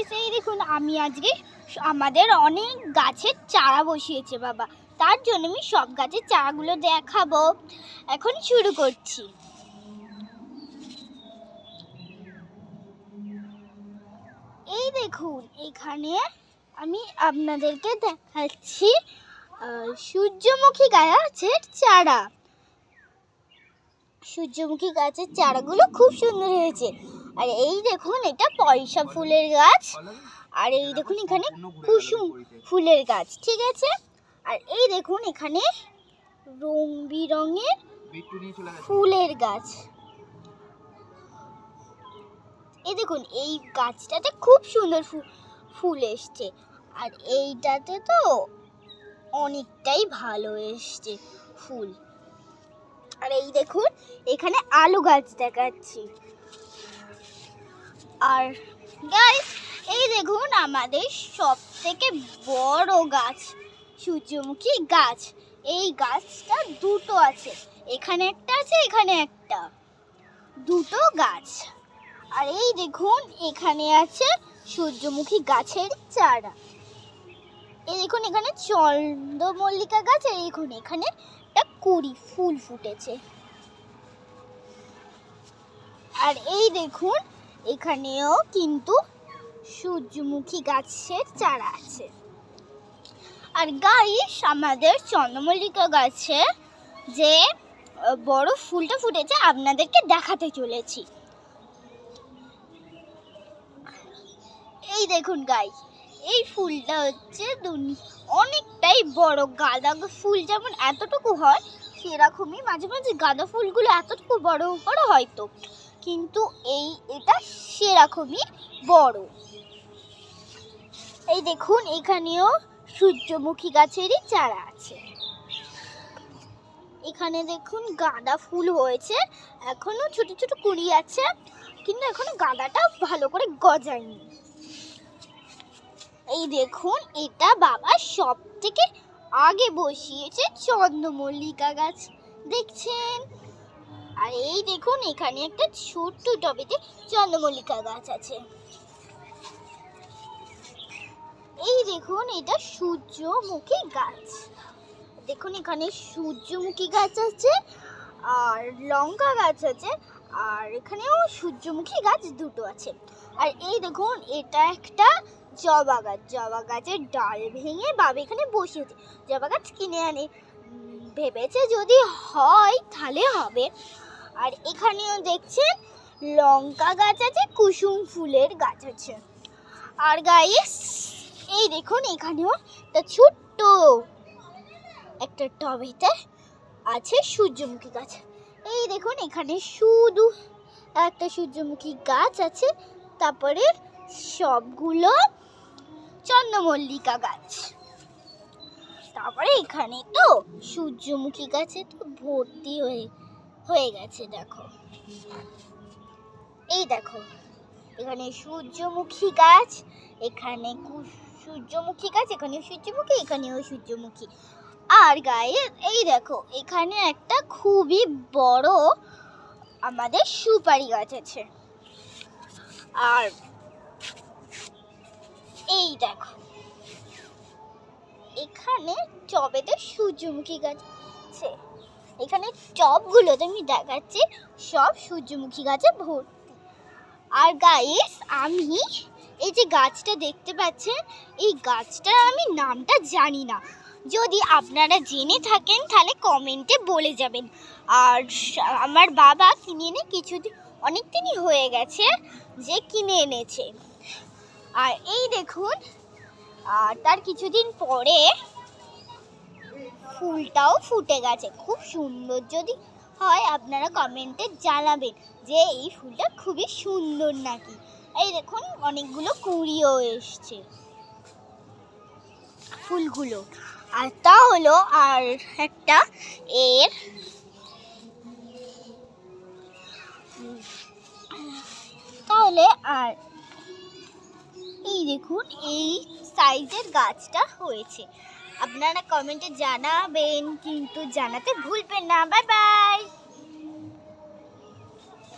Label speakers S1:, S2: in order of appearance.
S1: Guys এই দেখুন, আমি আজকে আমাদের অনেক গাছের চারা বসিয়েছে বাবা। তার জন্য আমি সব গাছের চারাগুলো দেখাবো। এখন শুরু করছি। এই দেখুন, এখানে আমি আপনাদেরকে দেখাচ্ছি সূর্যমুখী গাছের চারা। সূর্যমুখী গাছের চারাগুলো খুব সুন্দর হয়েছে। আর এই দেখুন, এটা পয়সা ফুলের গাছ। আর এই দেখুন, এখানে কুসুম ফুলের গাছ, ঠিক আছে? আর এই দেখুন, এখানে রং বিরঙের ফুলের গাছ। এই দেখুন, এই গাছটাতে খুব সুন্দর ফুল এসছে। আর এইটাতে তো অনেকটাই ভালো এসছে ফুল। আর এই দেখুন, এখানে আলু গাছ দেখাচ্ছি। আর গাইস এই দেখুন আমাদের সব থেকে বড় গাছ, সূর্যমুখী গাছ। এই গাছটা দুটো আছে, এখানে একটা আছে, এখানে একটা। দুটো গাছ। আর এই দেখুন, এখানে আছে সূর্যমুখী গাছের চারা। এই দেখুন, এখানে চন্দ্রমল্লিকা গাছ, আর দেখুন, এখানে একটা কুড়ি ফুল ফুটেছে। আর এই দেখুন এখানেও কিন্তু সূর্যমুখী গাছের চারা আছে। আর গাইস আমাদের চন্দ্রমল্লিকা গাছে যে বড় ফুলটা ফুটেছে, আপনাদেরকে দেখাতে চলেছি। এই দেখুন গাইস এই ফুলটা হচ্ছে অনেকটাই বড় গাঁদা ফুল। যেমন এতটুকু হয়, সেরকমই মাঝে মাঝে গাঁদা ফুলগুলো এতটুকু বড় বড় হয়তো কিন্তু এই, এটা সেরকমই বড়। এই দেখুন, এখানেও সূর্যমুখী গাছেরই চারা আছে। এখানে দেখুন, গাঁদা ফুল হয়েছে। এখনও ছোট ছোট কুড়ি আছে, কিন্তু এখনও গাঁদাটা ভালো করে গজায়নি। এই দেখুন, এটা বাবা সব থেকে আগে বসিয়েছে চন্দ্রমল্লিকা গাছ। দেখছেন? আর এই দেখুন, এখানে একটা ছোট্ট টবেতে চন্দ্রমল্লিকা গাছ আছে। এই দেখুন, এটা সূর্যমুখী গাছ। দেখুন, এখানে সূর্যমুখী গাছ আছে, আর লঙ্কা গাছ আছে, আর এখানেও সূর্যমুখী গাছ দুটো আছে। আর এই দেখুন, এটা একটা জবা গাছ। জবা গাছের ডাল ভেঙে বাবা এখানে বসেছে জবা গাছ কিনে আনে। ভেবেছে যদি হয়, তাহলে হবে। আর এখানেও দেখছেন লঙ্কা গাছ আছে, কুসুম ফুলের গাছ আছে। আর গাইস এই দেখুন এখানেও একটা ছোট্ট একটা টবেতে আছে সূর্যমুখী গাছ। এই দেখুন এখানে শুধু একটা সূর্যমুখী গাছ আছে, তারপরে সবগুলো চন্দ্রমল্লিকা গাছ। তারপরে এখানে তো সূর্যমুখী গাছে তো ভর্তি হয়ে হয়ে গেছে, দেখো। এই দেখো, এখানে সূর্যমুখী গাছ, এখানে সূর্যমুখী গাছ, এখানে সূর্যমুখী, এখানেও সূর্যমুখী। আর গায়ে, এই দেখো, এখানে একটা খুবই বড় আমাদের সুপারি গাছ আছে। আর এই দেখো, এখানে টবেতে সূর্যমুখী গাছ আছে। এখানে টবগুলোতে আমি দেখাচ্ছি। সব সূর্যমুখী গাছে ভর্তি। আর গাইস আমি এই যে গাছটা দেখতে পাচ্ছেন, এই গাছটার আমি নামটা জানি না। যদি আপনারা জেনে থাকেন, তাহলে কমেন্টে বলে যাবেন। আর আমার বাবা কিনে এনে কিছুদিন অনেক দিনই হয়ে গেছে যে কিনে এনেছে। আর এই দেখুন, আর তার কিছুদিন পরে ফুলটাও ফুটে গেছে। খুব সুন্দর যদি হয় আপনারা কমেন্টে জানাবেন যে এই ফুলটা খুবই সুন্দর নাকি। এই দেখুন, অনেকগুলো কুড়িও এসছে। ফুলগুলো। আর তা হলো, আর একটা এর তাহলে আর এই দেখুন, এই সাইজের গাছটা হয়েছে। আপনারা কমেন্টে জানাবেন কিন্তু জানাতে ভুলবেন না। Bye bye.